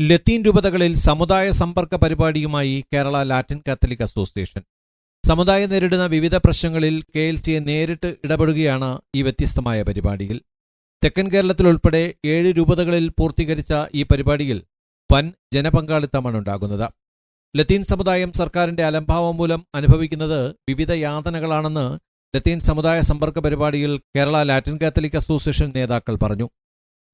ലത്തീൻ രൂപതകളിൽ സമുദായ സമ്പർക്ക പരിപാടിയുമായി കേരള ലാറ്റിൻ കാത്തലിക് അസോസിയേഷൻ. സമുദായം നേരിടുന്ന വിവിധ പ്രശ്നങ്ങളിൽ കെ എൽ സിയെ നേരിട്ട് ഇടപെടുകയാണ് ഈ വ്യത്യസ്തമായ പരിപാടിയിൽ. തെക്കൻ കേരളത്തിലുൾപ്പെടെ ഏഴ് രൂപതകളിൽ പൂർത്തീകരിച്ച ഈ പരിപാടിയിൽ വൻ ജനപങ്കാളിത്തമാണ് ഉണ്ടാകുന്നത്. ലത്തീൻ സമുദായം സർക്കാരിന്റെ അലംഭാവം മൂലം അനുഭവിക്കുന്നത് വിവിധ യാതനകളാണെന്ന് ലത്തീൻ സമുദായ സമ്പർക്ക പരിപാടിയിൽ കേരള ലാറ്റിൻ കാത്തലിക് അസോസിയേഷൻ നേതാക്കൾ പറഞ്ഞു.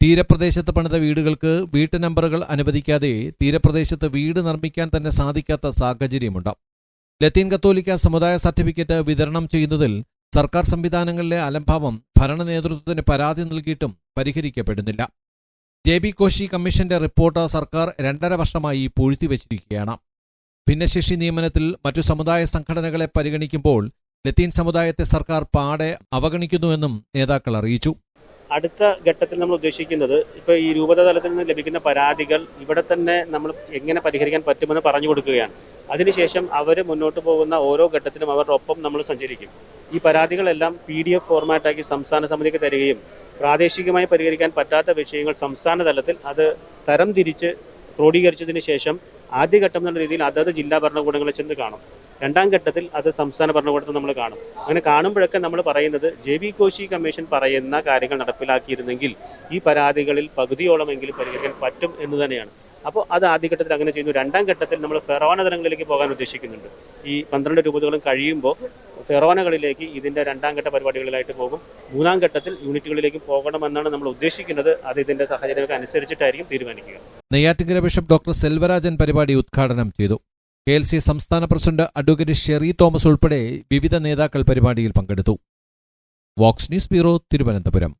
തീരപ്രദേശത്ത് പണിത വീടുകൾക്ക് വീട്ടു നമ്പറുകൾ അനുവദിക്കാതെ തീരപ്രദേശത്ത് വീട് നിർമ്മിക്കാൻ തന്നെ സാധിക്കാത്ത സാഹചര്യമുണ്ട്. ലത്തീൻ കത്തോലിക്ക സമുദായ സർട്ടിഫിക്കറ്റ് വിതരണം ചെയ്യുന്നതിൽ സർക്കാർ സംവിധാനങ്ങളിലെ അലംഭാവം ഭരണ നേതൃത്വത്തിന് പരാതി നൽകിയിട്ടും പരിഹരിക്കപ്പെടുന്നില്ല. ജെ ബി കോശി കമ്മീഷന്റെ റിപ്പോർട്ട് സർക്കാർ രണ്ടര വർഷമായി പൂഴ്ത്തിവച്ചിരിക്കുകയാണ്. ഭിന്നശേഷി നിയമനത്തിൽ മറ്റു സമുദായ സംഘടനകളെ പരിഗണിക്കുമ്പോൾ ലത്തീൻ സമുദായത്തെ സർക്കാർ പാടെ അവഗണിക്കുന്നുവെന്നും നേതാക്കൾ അറിയിച്ചു. അടുത്ത ഘട്ടത്തിൽ നമ്മൾ ഉദ്ദേശിക്കുന്നത് ഇപ്പോൾ ഈ രൂപത തലത്തിൽ നിന്ന് ലഭിക്കുന്ന പരാതികൾ ഇവിടെ തന്നെ നമ്മൾ എങ്ങനെ പരിഹരിക്കാൻ പറ്റുമെന്ന് പറഞ്ഞു കൊടുക്കുകയാണ്. അതിനുശേഷം അവർ മുന്നോട്ട് പോകുന്ന ഓരോ ഘട്ടത്തിലും അവരുടെ ഒപ്പം നമ്മൾ സഞ്ചരിക്കും. ഈ പരാതികളെല്ലാം പി ഡി എഫ് ഫോർമാറ്റാക്കി സംസ്ഥാന സമിതിക്ക് തരികയും പ്രാദേശികമായി പരിഹരിക്കാൻ പറ്റാത്ത വിഷയങ്ങൾ സംസ്ഥാന തലത്തിൽ അത് തരംതിരിച്ച് ക്രോഡീകരിച്ചതിന് ശേഷം ആദ്യഘട്ടം എന്നുള്ള രീതിയിൽ അതത് ജില്ലാ ഭരണകൂടങ്ങളിൽ ചെന്ന് കാണും. രണ്ടാം ഘട്ടത്തിൽ അത് സംസ്ഥാന ഭരണകൂടത്തിൽ നമ്മൾ കാണും. അങ്ങനെ കാണുമ്പോഴൊക്കെ നമ്മൾ പറയുന്നത് ജെ ബി കോശി കമ്മീഷൻ പറയുന്ന കാര്യങ്ങൾ നടപ്പിലാക്കിയിരുന്നെങ്കിൽ ഈ പരാതികളിൽ പകുതിയോളമെങ്കിലും പരിഹരിക്കാൻ പറ്റും എന്ന് തന്നെയാണ്. അപ്പോൾ അത് ആദ്യഘട്ടത്തിൽ അങ്ങനെ ചെയ്യുന്നു. രണ്ടാം ഘട്ടത്തിൽ നമ്മൾ ഫെറോന തലങ്ങളിലേക്ക് പോകാൻ ഉദ്ദേശിക്കുന്നുണ്ട്. ഈ പന്ത്രണ്ട് രൂപതകളും കഴിയുമ്പോൾ ഫെറോനകളിലേക്ക് ഇതിന്റെ രണ്ടാം ഘട്ട പരിപാടികളിലായിട്ട് പോകും. മൂന്നാം ഘട്ടത്തിൽ യൂണിറ്റുകളിലേക്ക് പോകണമെന്നാണ് നമ്മൾ ഉദ്ദേശിക്കുന്നത്. അത് ഇതിന്റെ സാഹചര്യങ്ങൾക്ക് അനുസരിച്ചിട്ടായിരിക്കും തീരുമാനിക്കുക. നെയ്യാറ്റിങ്കര ബിഷപ്പ് ഡോക്ടർ സെൽവരാജൻ പരിപാടി ഉദ്ഘാടനം ചെയ്തു. കെ എൽ സി സംസ്ഥാന പ്രസിഡന്റ് അഡ്വക്കേറ്റ് ഷെറി തോമസ് ഉൾപ്പെടെ വിവിധ നേതാക്കൾ പരിപാടിയിൽ പങ്കെടുത്തു. Vox News Bureau Thiruvananthapuram.